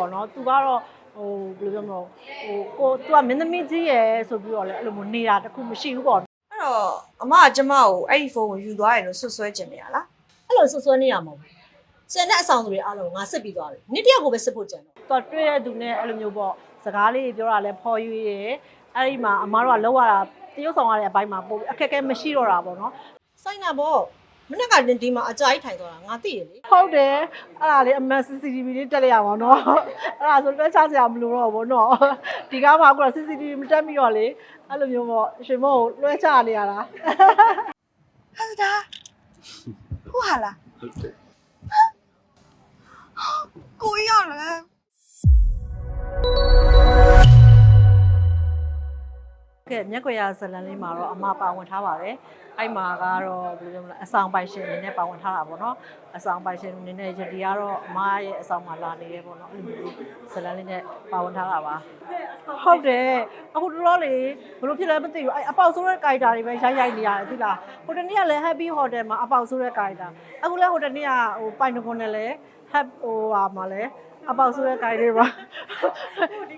ပေါ့နော်သူကတော့ဟိုဘယ်လိုပြောမလဲဟိုကိုသူကမင်းသမီးကြီးရယ်ဆိုပြီးတော့လေအဲ့လိုမျိုးနေတာတခုမရှိဘူးပေါ့အဲ့တော့အမကကျမကိုအဲ့ဒီဖုန်းကိုယူသွားတယ်လို့ဆွဆွဲကျင်နေရလားအဲ့လိုဆွဆွဲနေရမှာမဟုတ်ဘူးကျန်တဲ့အဆောင်သူတွေအားလုံးငါစစ်ပြီးသွားတယ်နေ့တယောက်ကိုပဲစစ်ဖို့ကြံတော့သူကတွေ့တဲ့သူနဲ့အဲ့လိုမျိုးပေါ့စကားလေးပြောတာလဲဖော်ရွေးရယ်အဲ့ဒီမှာအမားတို့ကလောက်ရတာတရုပ်ဆောင်ရတဲ့အပိုင်းမှာပို့ပြီးအခက်အခဲမရှိတော့တာပေါ့နော်ဆိုင်နာပေါ့ မနေ့ကဒီမှာအကြိုက်ထိုင်သွားတာငါသိရလေဟုတ်တယ်အဲ့ဒါလေးအမန် CCTV လေးတက်လိုက်ရပါတော့အဲ့ဒါဆိုလွှဲချစရာမလိုတော့ဘူးနော်ဒီကားမှာအခုက CCTV မတက်ပြီးတော့လေအဲ့လိုမျိုးပေါ့ရှင်မို့ကိုလွှဲချနေရတာဟာဒါဟုတ်ဟာလားဟုတ်တယ်ကိုရလ ကဲမျက်ကွယ်ရဇလန်လေးမှာတော့အမပါဝင်ထားပါတယ်အဲ့မှာကတော့ဘယ်လိုပြောမလဲအဆောင်ပိုင်ရှင်အနေနဲ့ပါဝင်ထားတာပေါ့နော်အဆောင်ပိုင်ရှင်အနေနဲ့ယတိကတော့အမရဲ့အဆောင်မှာလာနေရဲပေါ့နော်အဲ့လိုမျိုးဇလန်လေးနဲ့ပါဝင်ထားတာပါဟုတ်တယ်အခုတော်တော်လေးဘယ်လိုဖြစ်လဲမသိဘူးအဲ့အပေါက်ဆိုးတဲ့ကာရီတာတွေပဲရိုက်ရိုက်နေရတယ်သိလားဟိုတနေ့ကလည်း Happy Hotel မှာအပေါက်ဆိုးတဲ့ကာရီတာအခုလည်းဟိုတနေ့ကဟိုပိုင်တကွန်နဲ့လည်း Happy ဟိုဟာမှာလည်း အပေါက်ဆိုးတဲ့ကာရီတွေပါ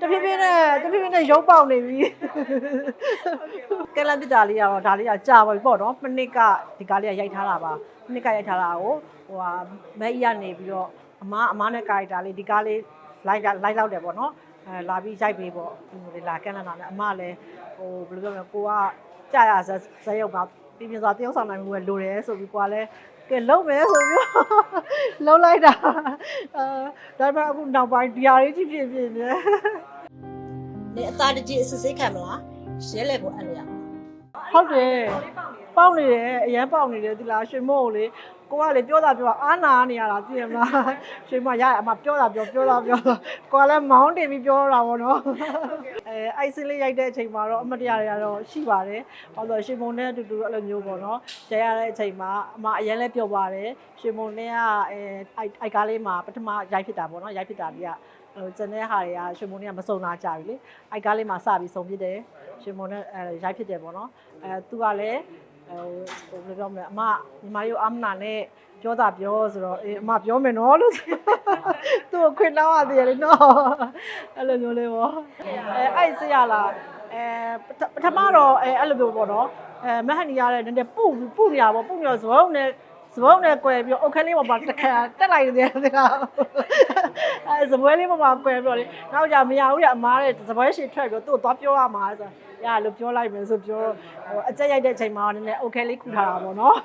တဖြည်းဖြည်းနဲ့တဖြည်းဖြည်းနဲ့ရုပ်ပေါက်နေပြီကဲလန်ပစ်တာလေးကတော့ဒါလေးကကြာပါပြီပေါ့နော်မနစ်ကဒီကားလေးကရိုက်ထားတာပါမနစ်ကရိုက်ထားတာကိုဟိုဟာမဲအီကနေပြီးတော့အမအမနဲ့ကာရီတာလေးဒီကားလေးလိုက်ကလိုက်လောက်တယ်ပေါ့နော်အဲလာပြီးရိုက်ပေးပေါ့ဒီလိုလေးလာကဲလန်တာနဲ့အမလည်းဟိုဘယ်လိုပြောမလဲကိုကကြာရဇက်ဇက်ရုပ်က ပြင်းပြသွားတယောက်ဆောင်နိုင်မှုပဲလိုတယ်ဆိုပြီးကိုကလည်းကဲလုံးမယ်ဆိုပြီးတော့လုံးလိုက်တာအဲဒါပေမဲ့အခုနောက်ပိုင်းဒီဟာလေးကြည့်ဖြစ်ဖြစ်နေနေအသားတကြီးအစစ်စိတ်ခံမလားရဲလေကိုအဲ့လေရမှာဟုတ်တယ်ပေါက်နေတယ်အရန်ပေါက်နေတယ်ဒီလားရွှေမို့ကိုလေ ကိုကလေပြောတာပြောတာအာနာနေရတာသိရမလားရွှေမရရအမပြောတာပြောပြောတာပြောကိုကလည်းမောင်းတင်ပြီးပြောတာပေါ့နော်အဲအိုက်စလေးရိုက်တဲ့အချိန်မှာတော့အမတရားတွေကတော့ရှိပါတယ်ဟောဆိုရွှေမုံနဲ့အတူတူအဲ့လိုမျိုးပေါ့နော်ရိုက်ရတဲ့အချိန်မှာအမအရန်လည်းပြောပါတယ်ရွှေမုံနဲ့ကအဲအိုက်အိုက်ကားလေးမှာပထမရိုက်ဖြစ်တာပေါ့နော်ရိုက်ဖြစ်တာဒီကဟိုကျန်တဲ့ဟာတွေကရွှေမုံနဲ့ကမစုံနာကြဘူးလေအိုက်ကားလေးမှာစပြီးစုံဖြစ်တယ်ရှင်မွန်နဲ့အဲရိုက်ဖြစ်တယ်ပေါ့နော်အဲသူကလည်း ဟိုဟိုဘယ်လိုပြောမလဲအမညီမလေးကိုအမနာနဲ့ပြောတာပြောဆိုတော့အေးအမပြောမယ်နော်လို့သူ့ကိုခွင့်တောင်းရသေးတယ်လေနော်အဲ့လိုမျိုးလေးပေါ့အဲအဲ့ဆရာလာအဲပထမတော့အဲအဲ့လိုမျိုးပေါ့နော်အဲမဟန်နီရတဲ့နည်းနည်းပူပူနေရပေါ့ပူနေတော့ဇဘုံနဲ့ဇဘုံနဲ့ကွယ်ပြီးတော့အုတ်ခဲလေးပေါ်မှာတစ်ခါတက်လိုက်တယ်တကအဲဇပွဲလေးပေါ်မှာကွယ်ပြီးတော့လေနောက်ကြမရဘူးရအမားတဲ့ဇပွဲရှည်ထွက်ပြီးတော့သူ့ကိုသွားပြောရမှာဆို ရလို့ပြောလိုက်မယ်ဆိုပြောဟိုအကြက်ရိုက်တဲ့အချိန်မှာနည်းနည်းအုတ်ခဲလေးခူထားတာပေါ့နော်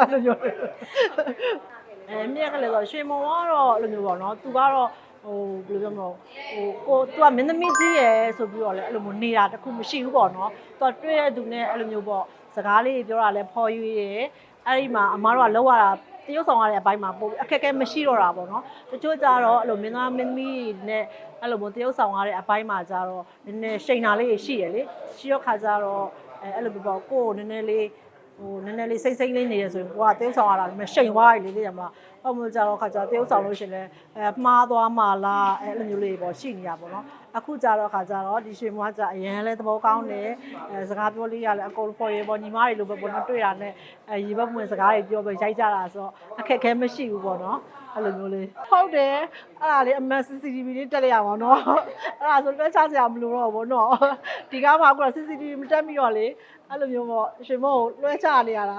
အဲ့လိုပြောအဲမြက်ကလေးဆိုရွှေမုံကတော့အဲ့လိုမျိုးပေါ့နော်သူကတော့ဟိုဘယ်လိုပြောမလဲဟိုကိုသူကမင်းသမီးကြီးရယ်ဆိုပြီးတော့လေအဲ့လိုမျိုးနေတာတခုမရှိဘူးပေါ့နော်သူကတွေ့တဲ့သူနဲ့အဲ့လိုမျိုးပေါ့စကားလေးပြောတာလဲဖော်ရွေးရယ် အဲ့ဒီမှာအမားတို့ကလောက်ရတာတရုပ်ဆောင်ရတဲ့အပိုင်းမှာပို့အခက်အခဲမရှိတော့တာပေါ့နော်တချို့ကြတော့အဲ့လိုမင်းသားမင်းသမီးနဲ့အဲ့လိုမျိုးတရုပ်ဆောင်ရတဲ့အပိုင်းမှာကြတော့နည်းနည်းရှိန်တာလေးရှိရလေရှိရခါကြတော့အဲအဲ့လိုမျိုးပေါ့ကိုယ်ကိုနည်းနည်းလေးဟိုနည်းနည်းလေးစိတ်စိတ်လေးနေရဆိုရင်ကိုကတရုပ်ဆောင်ရတာလည်းရှိန်သွားပြီလေသိရမလား ဟုတ်မှကြတော့ခါကြတရုပ်ဆောင်လို့ရှင်လဲအဲမှားသွားမှလားအဲအဲ့လိုမျိုးလေးပေါ့ရှိနေရပါတော့အခုကြတော့ခါကြတော့ဒီရွှေမွားကြအရင်လဲသဘောကောင်းတယ်အဲစကားပြောလေးရလဲအကုန်ဖော်ရပေါ့ညီမတွေလိုပဲပေါ့နော်တွေ့တာနဲ့အဲရေဘက်ဝင်စကားတွေပြောပဲရိုက်ကြတာဆိုတော့အခက်ခဲမရှိဘူးပေါ့နော်အဲ့လိုမျိုးလေးဟုတ်တယ်အဲ့ဒါလေးအမန် CCTV လေးတက်လိုက်ရပါတော့အဲ့ဒါဆိုလွှဲချစရာမလိုတော့ဘူးနော်ဒီကားမှာအခုက CCTV မတက်ပြီးတော့လေအဲ့လိုမျိုးပေါ့ရှင်မို့ကိုလွှဲချနေရတာ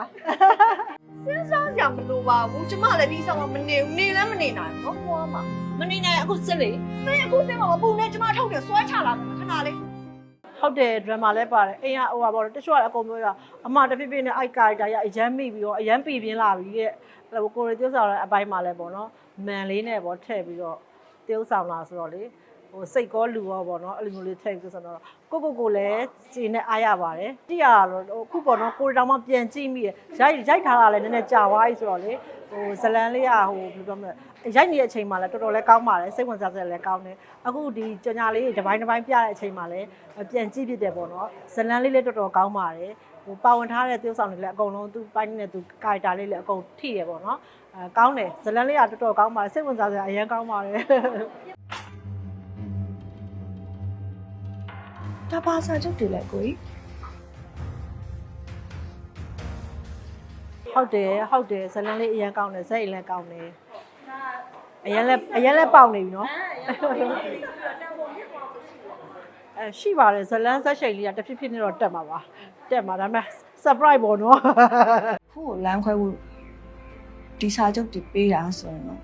စောင်းကြမလို့ပါဘူးကျမလည်းဒီဆောင်မနေဘူးနေလည်းမနေနိုင်ဘူးနော်ကွာမှာမနေနိုင်အခုစစ်လေမင်းအခုစင်းမှာမပူနဲ့ကျမထုတ်တယ်ဆွဲချလာတယ်ခဏလေးဟုတ်တယ်ဒရမာလည်းပါတယ်အိမ်ကဟိုပါပေါ့တချို့ကအကုန်ပြောတာအမတပြပြပြနဲ့အိုက်ကာရီတာရအရန်မိပြီးတော့အရန်ပြီပြင်းလာပြီတဲ့အဲ့လိုကိုရီ tiêu ဆောင်တဲ့အပိုင်းမှာလည်းပေါ့နော်မန်လေးနဲ့ပေါ့ထည့်ပြီးတော့ tiêu ဆောင်လာဆိုတော့လေ ဟိုစိတ်ကောလူရောပေါ့နော်အဲ့လိုမျိုးလေးထည့်ပြီးဆိုတော့ကိုကိုကိုလည်းခြေနဲ့အားရပါတယ်ကြည့်ရတာတော့အခုပေါ့နော်ကိုရီတောင်မှပြန်ကြည့်မိရရိုက်ရိုက်ထားတာလည်းနည်းနည်းကြာသွားပြီဆိုတော့လေဟိုဇလန်လေးကဟိုဘယ်လိုပြောမလဲရိုက်နေတဲ့အချိန်မှာလည်းတော်တော်လေးကောင်းပါတယ်စိတ်ဝင်စားစရာလည်းကောင်းတယ်အခုဒီကြညာလေးဒီပိုင်းတစ်ပိုင်းပြတဲ့အချိန်မှာလည်းပြန်ကြည့်ဖြစ်တယ်ပေါ့နော်ဇလန်လေးလည်းတော်တော်ကောင်းပါတယ်ဟိုပါဝင်ထားတဲ့သရုပ်ဆောင်တွေလည်းအကုန်လုံးသူပိုင်းနဲ့သူကာရီတာလေးလည်းအကုန်ထိတယ်ပေါ့နော်အဲကောင်းတယ်ဇလန်လေးကတော်တော်ကောင်းပါတယ်စိတ်ဝင်စားစရာအရင်ကောင်းပါတယ် ဒါပါစာချုပ်တွေလဲကိုကြီးဟုတ်တယ်ဟုတ်တယ်ဇလန်လေးအရင်ကောင်းတယ်ဇက်အိမ်လည်းကောင်းတယ်အရင်လဲအရင်လဲပေါက်နေပြီနော်အဲရှိပါတယ်ဇလန်းဆက်ရှိန်လေးကတဖြည်းဖြည်းနဲ့တော့တက်မှာပါတက်မှာဒါပေမဲ့ surprise ပေါ့နော်ဖို့လမ်းခွဲဖို့ဒီစာချုပ်တွေပေးတာဆိုရင်တော့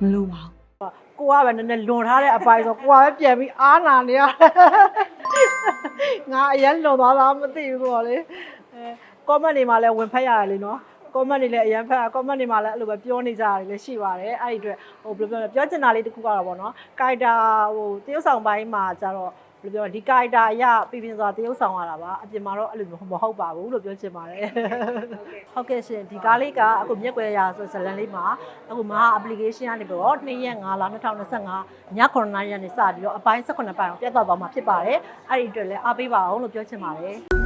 မလိုပါဘူး ကိုကပဲနည်းနည်းလွန်ထားတဲ့အပိုင်းဆိုကိုကပဲပြန်ပြီးအားနာနေရတယ်ငါအရင်လွန်သွားတာမသိဘူးဆိုတော့လေအဲ comment တွေမှာလည်းဝင်ဖက်ရတယ်လေနော် comment တွေလည်းအရင်ဖက် comment တွေမှာလည်းအဲ့လိုပဲပြောနေကြရတယ်လည်းရှိပါတယ်အဲ့ဒီအတွက်ဟိုဘယ်လိုပြောလဲပြောချင်တာလေးတစ်ခုကတော့ဗောနော်ကာရီတာဟိုတရုပ်ဆောင်ပိုင်းမှာကျတော့ ဘယ်လိုပြောလဲဒီကာရီတာအရပြည်ပြင်းစွာတရုပ်ဆောင်ရတာပါအပြင်မှာတော့အဲ့လိုမဟုတ်ပါဘူးလို့ပြောချင်ပါတယ်ဟုတ်ကဲ့ရှင်ဒီကားလေးကအခုမြက်ွယ်ရာဆိုဇလန်လေးမှာအခုမဟာ application ကနေပြီးတော့2ရက်5လ2025ည9:00ရက်နေ့စပြီးတော့အပိုင်း18ပိုင်းအောင်ပြတ်သွားသွားမှာဖြစ်ပါတယ်အဲ့ဒီအတွက်လည်းအားပေးပါအောင်လို့ပြောချင်ပါတယ်